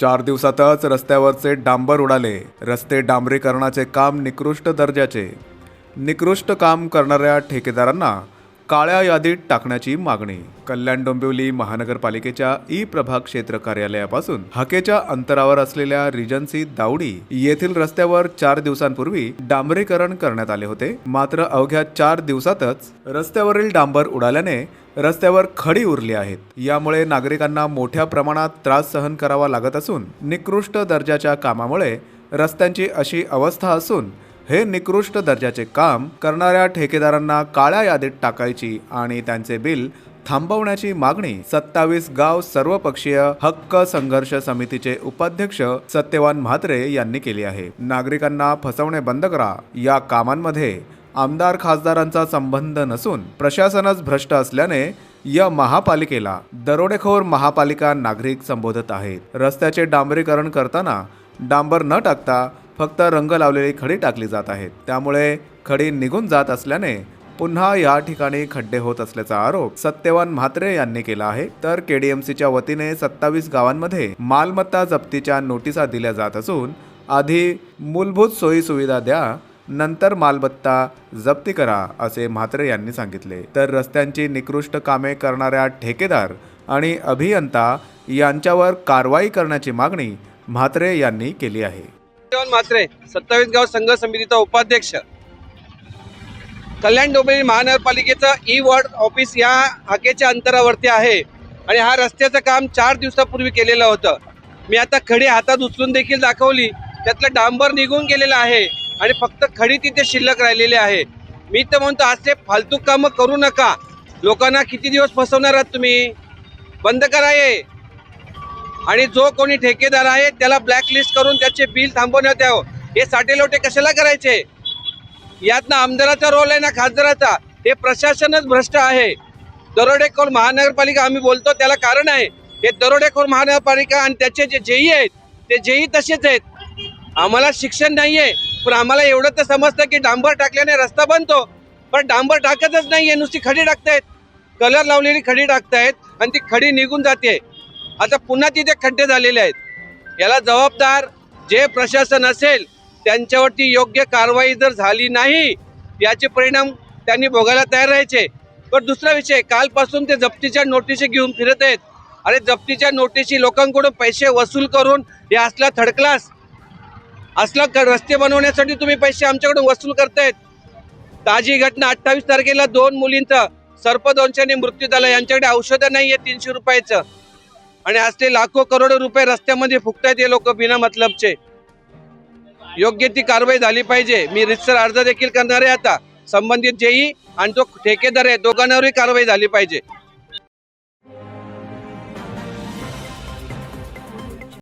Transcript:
चार दिवसातच रस्त्यावरचे डांबर उडाले. रस्ते डांबरीकरणाचे काम निकृष्ट दर्जाचे. निकृष्ट काम करणाऱ्या ठेकेदारांना काळ्या यादीत टाकण्याची मागणी. कल्याण डोंबिवली महानगरपालिकेच्या ई प्रभाग क्षेत्र कार्यालयापासून हाकेच्या अंतरावर असलेल्या रिजन्सी दावडी येथील रस्त्यावर चार दिवसांपूर्वी डांबरीकरण करण्यात आले होते. मात्र अवघ्या चार दिवसातच रस्त्यावरील डांबर उडाल्याने रस्त्यावर खडी उरली आहेत. यामुळे नागरिकांना मोठ्या प्रमाणात त्रास सहन करावा लागत असून निकृष्ट दर्जाच्या कामामुळे रस्त्यांची अशी अवस्था असून हे निकृष्ट दर्जाचे काम करणाऱ्या ठेकेदारांना काळ्या यादीत टाकायची आणि त्यांचे बिल थांबवण्याची मागणी सत्तावीस गाव सर्वपक्षीय हक्क संघर्ष समितीचे उपाध्यक्ष सत्यवान म्हात्रे यांनी केली आहे. नागरिकांना फसवणे बंद करा. या कामांमध्ये आमदार खासदारांचा संबंध नसून प्रशासनच भ्रष्ट असल्याने या महापालिकेला दरोडेखोर महापालिका नागरिक संबोधत आहेत. रस्त्याचे डांबरीकरण करताना डांबर न टाकता फक्त रंग लावलेली खडी टाकली जात आहेत. त्यामुळे खडी निघून जात असल्याने पुन्हा या ठिकाणी खड्डे होत असल्याचा आरोप सत्यवान म्हात्रे यांनी केला आहे. तर केडीएमसीच्या वतीने सत्तावीस गावांमध्ये मालमत्ता जप्तीच्या नोटिसा दिल्या जात असून आधी मूलभूत सोयी सुविधा द्या नंतर मालमत्ता जप्ती करा असे म्हात्रे यांनी सांगितले. तर रस्त्यांची निकृष्ट कामे करणाऱ्या ठेकेदार आणि अभियंता यांच्यावर कारवाई करण्याची मागणी म्हात्रे यांनी केली आहे. म्हात्रे सत्तावीस गाव संघ समितीचा उपाध्यक्ष. कल्याण डोंबिवली महानगरपालिकेचं ई वॉर्ड ऑफिस या हाकेच्या अंतरावरती आहे आणि हा रस्त्याचं काम चार दिवसापूर्वी केलेलं होतं. मी आता खडी हातात उचलून देखील दाखवली. त्यातलं डांबर निघून गेलेलं आहे आणि फक्त खडी तिथे शिल्लक राहिलेली आहे. मी तर म्हणतो असे फालतू कामं करू नका. लोकांना किती दिवस फसवणार आहात तुम्ही? बंद करा हे. आणि जो कोणी ठेकेदार आहे त्याला ब्लॅकलिस्ट करून त्याचे बिल थांबवण्यात यावं. हे साठेलोटे कशाला करायचे? यातनं आमदाराचा रोल आहे ना खासदाराचा? हे प्रशासनच भ्रष्ट आहे. दरोडेखोर महानगरपालिका आम्ही बोलतो त्याला कारण आहे. हे दरोडेखोर महानगरपालिका आणि त्याचे जे जेई आहेत ते जेई तसेच आहेत. आम्हाला शिक्षण नाही आहे पण आम्हाला एवढं तर समजतं की डांबर टाकल्याने रस्ता बनतो. पण डांबर टाकतच नाही आहे नुसती खडी टाकतायत. कलर लावलेली खडी टाकतायत आणि ती खडी निघून जाते. आता पुन्हा तिथे खड्डे झालेले आहेत. याला जबाबदार जे प्रशासन असेल त्यांच्यावरती योग्य कारवाई जर झाली नाही याचे परिणाम त्यांनी भोगायला तयार राहायचे. पण दुसरा विषय कालपासून ते जप्तीच्या नोटिशी घेऊन फिरत आहेत. अरे जप्तीच्या नोटिशी लोकांकडून पैसे वसूल करून हे असला थर्ड क्लास असला रस्ते बनवण्यासाठी तुम्ही पैसे आमच्याकडून वसूल करतायत. ताजी घटना अठ्ठावीस तारखेला दोन मुलींचा सर्पदंशाने मृत्यू झाला. यांच्याकडे औषधं नाही आहे तीनशे रुपयाचं. आणि आज ते लाखो करोडो रुपये रस्त्यामध्ये फुकतायत हे लोक बिना मतलबचे. योग्य ती कारवाई झाली पाहिजे. मी रितसर अर्ज देखील करणार आहे आता. संबंधित जेई आणि जो ठेकेदार आहे दोघांवरही कारवाई झाली पाहिजे.